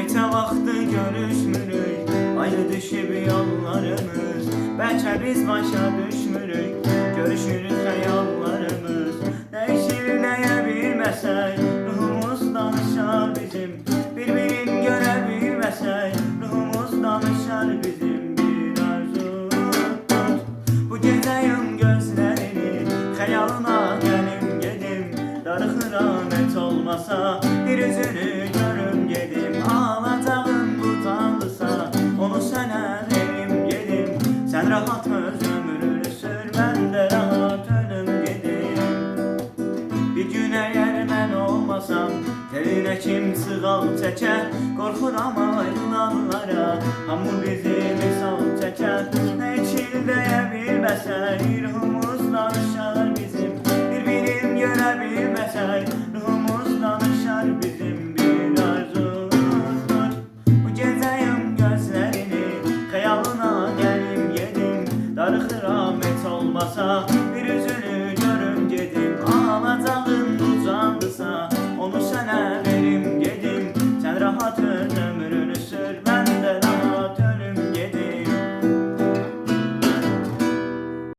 Neçə vaxtı görüşmürük Ayrı düşüb yollarımız. Bəlkə biz başa düşmürük Görüşürük xəyallarımız Dəyişir nəyə bilməsək Ruhumuz danışar bizim. Bir-birin görə bilməsək Ruhumuz danışar bizim. Bir arzu Bu gecə yum gözlərini Xəyalına gəlim gedim. Darıxıram heç olmasa Bir üzünü rahat öz ömrünü sür Mən də rahat ölüm Bir gün mən olmasam Telinə kim sığal çəkə Qorxuram ayrılanlara Hamı bizi misal çəkər Nə için deyə bilməsək Ruhumuz danışar bizim. Bir birim olmasa Bir yüzünü görünce dim Ağlatalım uzandısa Onu sana verim gedim Sen rahat